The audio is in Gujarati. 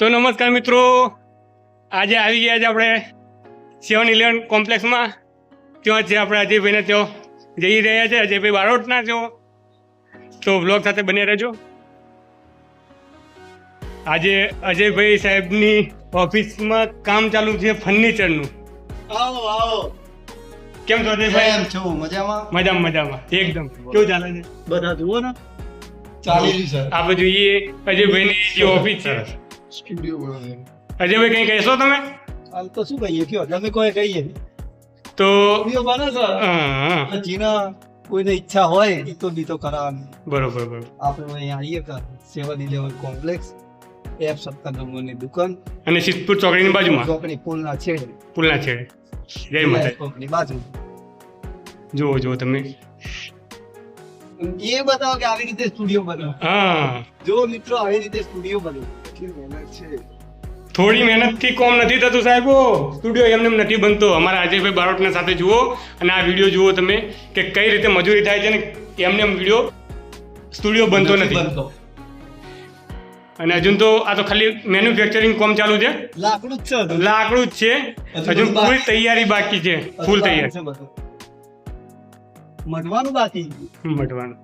તો નમસ્કાર મિત્રો. આજે આવી ગયા છે આપણે સેવન ઇલેવન કોમ્પ્લેક્સમાં. ત્યાં છે આપણે અજયભાઈને ત્યાં જઈ રહ્યા છે. અજયભાઈ બારોટના છો. તો બ્લોગ સાથે બને રહેજો. આજે અજયભાઈ સાહેબની ઓફિસમાં કામ ચાલુ છે ફર્નિચરનું આવો આવો. કેમ છો અજયભાઈ? કેમ છો? મજામાં? મજામાં મજામાં. એકદમ. કેવું ચાલે છે? બધા જુઓ ને. ચાલી છે આપણે જોઈએ અજયભાઈની જે ઓફિસ છે. સ્ટુડિયો અજયભાઈ કંઈ કહેશો તમે? હાલ તો શું કહીએ? કયો? તમે કોઈ કહીએ. તો સ્ટુડિયો બને છે. હા હા. કોઈને ઈચ્છા હોય તો બી તો કરાવવાની બરોબર બરોબર. આપણે અહીંયા આવીએ કર સેવન ઇલેવન કોમ્પ્લેક્સ એફ સત્તર નંબરની દુકાન. અને સિદ્ધપુર ચોકડીની બાજુમાં? ચોકડી પુલના છેડે. પુલના છેડે. જય માતા બાજુ. જુઓ જુઓ તમે. એ બતાવો કે આવી રીતે સ્ટુડિયો બન્યો. હા. જો મિત્રો આવી રીતે સ્ટુડિયો બન્યો. મહેનત છે. થોડી મહેનતથી કોમ નથી થતું સાહેબો સ્ટુડિયો એમને એમ નથી બનતો. અમારા અજયભાઈ બારોટના સાથે જુઓ અને આ વીડિયો જુઓ તમે કે કઈ રીતે મજૂરી થાય છે ને એમને એમ વીડિયો સ્ટુડિયો બનતો નથી અને હજુ તો આ તો ખાલી મેન્યુફેક્ચરિંગ કોમ ચાલુ છે? લાકડું જ છે લાકડું જ છે. હજુ પૂરી તૈયારી બાકી છે. ફૂલ તૈયાર. મઢવાનું બાકી. મટવાનું